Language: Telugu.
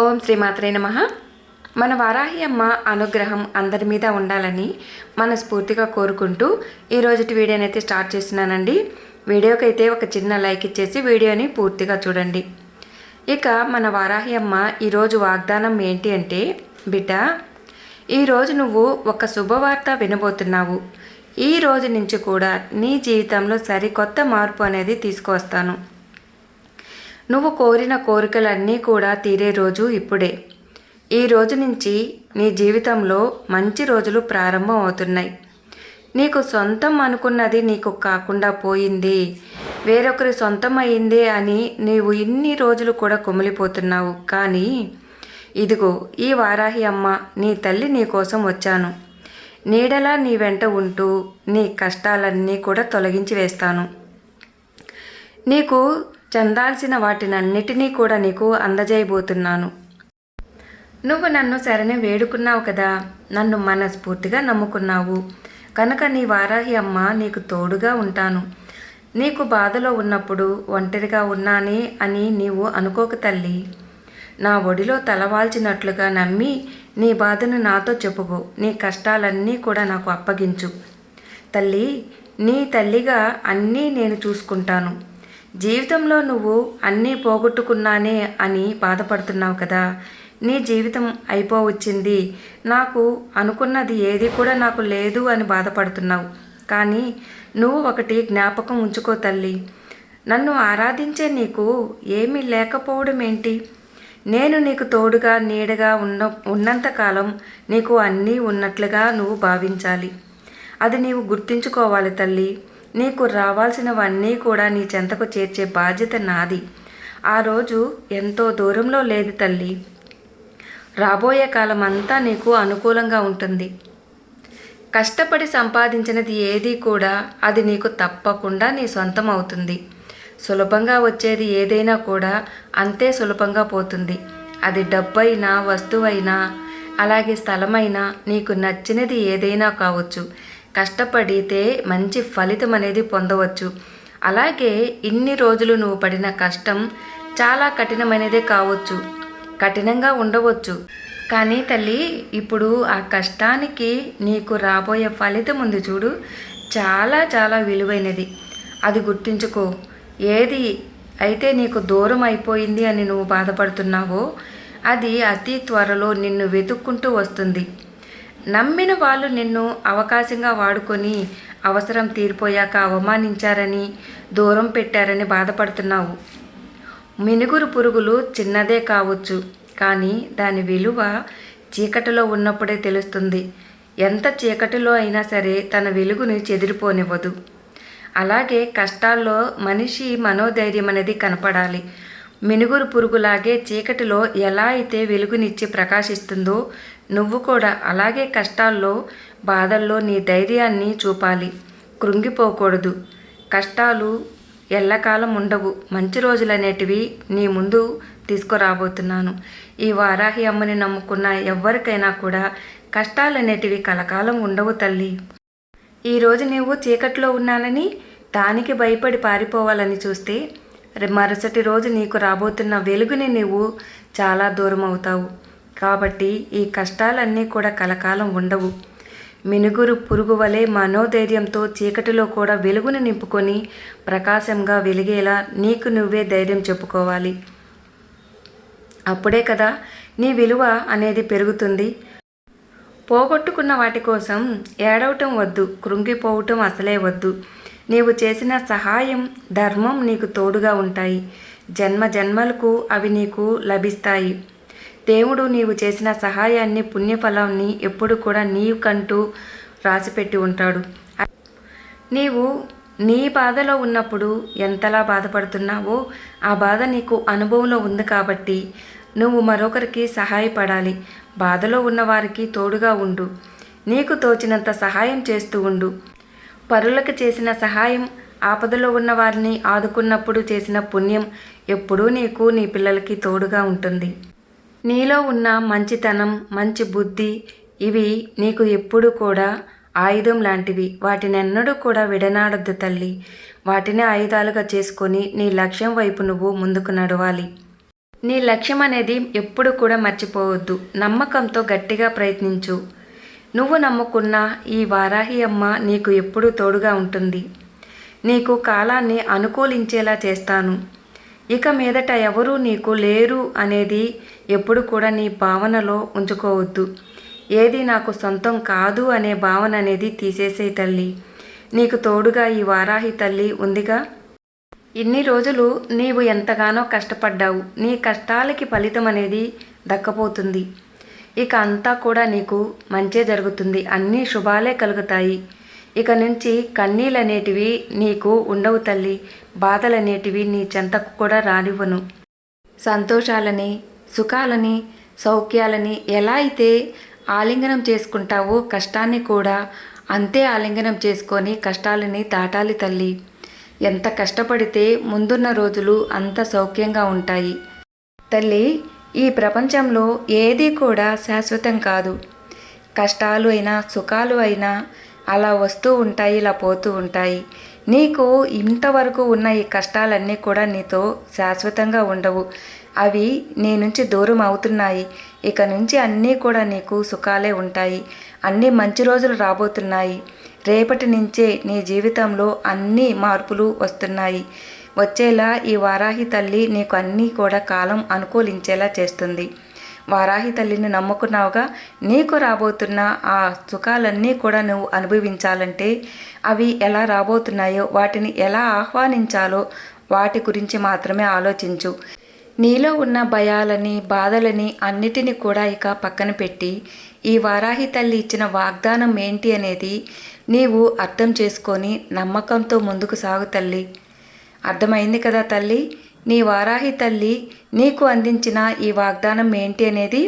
ఓం శ్రీమాత్రే నమ. మన వారాహి అమ్మ అనుగ్రహం అందరి మీద ఉండాలని మనస్ఫూర్తిగా కోరుకుంటూ ఈరోజుటి రోజుటి వీడియోని అయితే స్టార్ట్ చేస్తున్నానండి. వీడియోకి అయితే ఒక చిన్న లైక్ ఇచ్చేసి వీడియోని పూర్తిగా చూడండి. ఇక మన వారాహి అమ్మ ఈరోజు వాగ్దానం ఏంటి అంటే బిడ్డ ఈరోజు నువ్వు ఒక శుభవార్త వినబోతున్నావు. ఈ రోజు నుంచి కూడా నీ జీవితంలో సరికొత్త మార్పు అనేది తీసుకువస్తాను. నువ్వు కోరిన కోరికలన్నీ కూడా తీరే రోజు ఇప్పుడే. ఈ రోజు నుంచి నీ జీవితంలో మంచి రోజులు ప్రారంభం అవుతున్నాయి. నీకు సొంతం అనుకున్నది నీకు కాకుండా పోయింది. వేరొకరి సొంతం అయిందే అని నీవు ఇన్ని రోజులు కూడా కుమిలిపోతున్నావు. కానీ ఇదిగో ఈ వారాహి అమ్మ నీ తల్లి నీ కోసం వచ్చాను. నీడలా నీ వెంట ఉంటూ నీ కష్టాలన్నీ కూడా తొలగించి వేస్తాను. నీకు చెందాల్సిన వాటినన్నిటినీ కూడా నీకు అందజేయబోతున్నాను. నువ్వు నన్ను సరనే వేడుకున్నావు కదా నన్ను మనస్ఫూర్తిగా నమ్ముకున్నావు. కనుక నీ వారాహి అమ్మ నీకు తోడుగా ఉంటాను. నీకు బాధలో ఉన్నప్పుడు ఒంటరిగా ఉన్నానే అని నీవు అనుకోక తల్లి. నా ఒడిలో తలవాల్చినట్లుగా నమ్మి నీ బాధను నాతో చెప్పుకో. నీ కష్టాలన్నీ కూడా నాకు అప్పగించు. తల్లి నీ తల్లిగా అన్నీ నేను చూసుకుంటాను. జీవితంలో నువ్వు అన్నీ పోగొట్టుకున్నానే అని బాధపడుతున్నావు కదా. నీ జీవితం అయిపోవచ్చింది. నాకు అనుకున్నది ఏది కూడా నాకు లేదు అని బాధపడుతున్నావు. కానీ నువ్వు ఒకటి జ్ఞాపకం ఉంచుకో తల్లి. నన్ను ఆరాధించే నీకు ఏమీ లేకపోవడం ఏంటి నేను నీకు తోడుగా నీడగా ఉన్న ఉన్నంతకాలం నీకు అన్నీ ఉన్నట్లుగా నువ్వు భావించాలి. అది నీవు గుర్తించుకోవాలి తల్లి. నీకు రావాల్సినవన్నీ కూడా నీ చెంతకు చేర్చే బాధ్యత నాది. ఆ రోజు ఎంతో దూరంలో లేదు తల్లి. రాబోయే కాలం అంతా నీకు అనుకూలంగా ఉంటుంది. కష్టపడి సంపాదించినది ఏది కూడా అది నీకు తప్పకుండా నీ సొంతం అవుతుంది. సులభంగా వచ్చేది ఏదైనా కూడా అంతే సులభంగా పోతుంది. అది డబ్బైనా వస్తువైనా అలాగే స్థలమైనా నీకు నచ్చినది ఏదైనా కావచ్చు. కష్టపడితే మంచి ఫలితం అనేది పొందవచ్చు. అలాగే ఇన్ని రోజులు నువ్వు పడిన కష్టం చాలా కఠినమైనదే కావచ్చు. కఠినంగా ఉండవచ్చు. కానీ తల్లి ఇప్పుడు ఆ కష్టానికి నీకు రాబోయే ఫలితం ఉంది చూడు. చాలా చాలా విలువైనది. అది గుర్తుంచుకో. ఏది అయితే నీకు దూరం అయిపోయింది అని నువ్వు బాధపడుతున్నావో అది అతి త్వరలో నిన్ను వెతుక్కుంటూ వస్తుంది. నమ్మిన వాళ్ళు నిన్ను అవకాశంగా వాడుకొని అవసరం తీరిపోయాక అవమానించారని దూరం పెట్టారని బాధపడుతున్నావు. మినుగురు పురుగులు చిన్నదే కావచ్చు కానీ దాని విలువ చీకటిలో ఉన్నప్పుడే తెలుస్తుంది. ఎంత చీకటిలో అయినా సరే తన వెలుగుని చెదిరిపోనివ్వదు. అలాగే కష్టాల్లో మనిషి మనోధైర్యం అనేది కనపడాలి. మినుగురు పురుగులాగే చీకటిలో ఎలా అయితే వెలుగునిచ్చి ప్రకాశిస్తుందో నువ్వు కూడా అలాగే కష్టాల్లో బాధల్లో నీ ధైర్యాన్ని చూపాలి. కృంగిపోకూడదు. కష్టాలు ఎల్లకాలం ఉండవు. మంచి రోజులు అనేటివి నీ ముందు తీసుకురాబోతున్నాను. ఈ వారాహి అమ్మని నమ్ముకున్న ఎవరికైనా కూడా కష్టాలనేటివి కలకాలం ఉండవు తల్లి. ఈరోజు నీవు చీకట్లో ఉన్నానని దానికి భయపడి పారిపోవాలని చూస్తే మరుసటి రోజు నీకు రాబోతున్న వెలుగుని నీవు చాలా దూరం అవుతావు కాబట్టి ఈ కష్టాలన్నీ కూడా కలకాలం ఉండవు. మినుగురు పురుగు వలె మనోధైర్యంతో చీకటిలో కూడా వెలుగును నింపుకొని ప్రకాశంగా వెలిగేలా నీకు నువ్వే ధైర్యం చెప్పుకోవాలి. అప్పుడే కదా నీ విలువ అనేది పెరుగుతుంది. పోగొట్టుకున్న వాటి కోసం ఏడవటం వద్దు కృంగిపోవటం అసలే వద్దు. నీవు చేసిన సహాయం ధర్మం నీకు తోడుగా ఉంటాయి. జన్మ జన్మలకు అవి నీకు లభిస్తాయి. దేవుడు నీవు చేసిన సహాయాన్ని పుణ్యఫలాన్ని ఎప్పుడు కూడా నీకంటూ రాసిపెట్టి ఉంటాడు. నీవు నీ బాధలో ఉన్నప్పుడు ఎంతలా బాధపడుతున్నావో ఆ బాధ నీకు అనుభవంలో ఉంది కాబట్టి నువ్వు మరొకరికి సహాయపడాలి. బాధలో ఉన్నవారికి తోడుగా ఉండు. నీకు తోచినంత సహాయం చేస్తూ ఉండు. పరులకు చేసిన సహాయం ఆపదలో ఉన్న వారిని ఆదుకున్నప్పుడు చేసిన పుణ్యం ఎప్పుడూ నీకు నీ పిల్లలకి తోడుగా ఉంటుంది. నీలో ఉన్న మంచితనం మంచి బుద్ధి ఇవి నీకు ఎప్పుడు కూడా ఆయుధం లాంటివి. వాటినెన్నడూ కూడా విడనాడొద్దు తల్లి. వాటిని ఆయుధాలుగా చేసుకొని నీ లక్ష్యం వైపు నువ్వు ముందుకు నడవాలి. నీ లక్ష్యం అనేది ఎప్పుడు కూడా మర్చిపోవద్దు. నమ్మకంతో గట్టిగా ప్రయత్నించు. నువ్వు నమ్ముకున్న ఈ వారాహి అమ్మ నీకు ఎప్పుడూ తోడుగా ఉంటుంది. నీకు కాలాన్ని అనుకూలించేలా చేస్తాను. ఇక మీదట ఎవరూ నీకు లేరు అనేది ఎప్పుడు కూడా నీ భావనలో ఉంచుకోవద్దు. ఏది నాకు సొంతం కాదు అనే భావన అనేది తీసేసే తల్లి. నీకు తోడుగా ఈ వారాహి తల్లి ఉందిగా? ఇన్ని రోజులు నీవు ఎంతగానో కష్టపడ్డావు. నీ కష్టాలకి ఫలితం అనేది దక్కపోతుంది. ఇక అంతా కూడా నీకు మంచే జరుగుతుంది. అన్నీ శుభాలే కలుగుతాయి. ఇక నుంచి కన్నీళ్ళనేటివి నీకు ఉండవు తల్లి. బాధలనేటివి నీ చెంతకు కూడా రానివ్వను. సంతోషాలని సుఖాలని సౌఖ్యాలని ఎలా అయితే ఆలింగనం చేసుకుంటావో కష్టాన్ని కూడా అంతే ఆలింగనం చేసుకొని కష్టాలని దాటాలి తల్లి. ఎంత కష్టపడితే ముందున్న రోజులు అంత సౌఖ్యంగా ఉంటాయి. తల్లి ఈ ప్రపంచంలో ఏది కూడా శాశ్వతం కాదు. కష్టాలు అయినా సుఖాలు అయినా అలా వస్తూ ఉంటాయి ఇలా పోతూ ఉంటాయి. నీకు ఇంతవరకు ఉన్న ఈ కష్టాలన్నీ కూడా నీతో శాశ్వతంగా ఉండవు. అవి నీ నుంచి దూరం అవుతున్నాయి. ఇక నుంచి అన్నీ కూడా నీకు సుఖాలే ఉంటాయి. అన్నీ మంచి రోజులు రాబోతున్నాయి. రేపటి నుంచే నీ జీవితంలో అన్ని మార్పులు వస్తున్నాయి. వచ్చేలా ఈ వారాహి తల్లి నీకు అన్నీ కూడా కాలం అనుకూలించేలా చేస్తుంది. వారాహి తల్లిని నమ్ముకున్నావుగా? నీకు రాబోతున్న ఆ సుఖాలన్నీ కూడా నువ్వు అనుభవించాలంటే అవి ఎలా రాబోతున్నాయో వాటిని ఎలా ఆహ్వానించాలో వాటి గురించి మాత్రమే ఆలోచించు. నీలో ఉన్న భయాలని బాధలని అన్నిటిని కూడా ఇక పక్కన పెట్టి ఈ వారాహి తల్లి ఇచ్చిన వాగ్దానం ఏంటి అనేది నీవు అర్థం చేసుకొని నమ్మకంతో ముందుకు సాగు తల్లి. అర్థమైంది కదా తల్లి? నీ వారాహి తల్లి నీకు అందించిన ఈ వాగ్దానం ఏంటి అనేది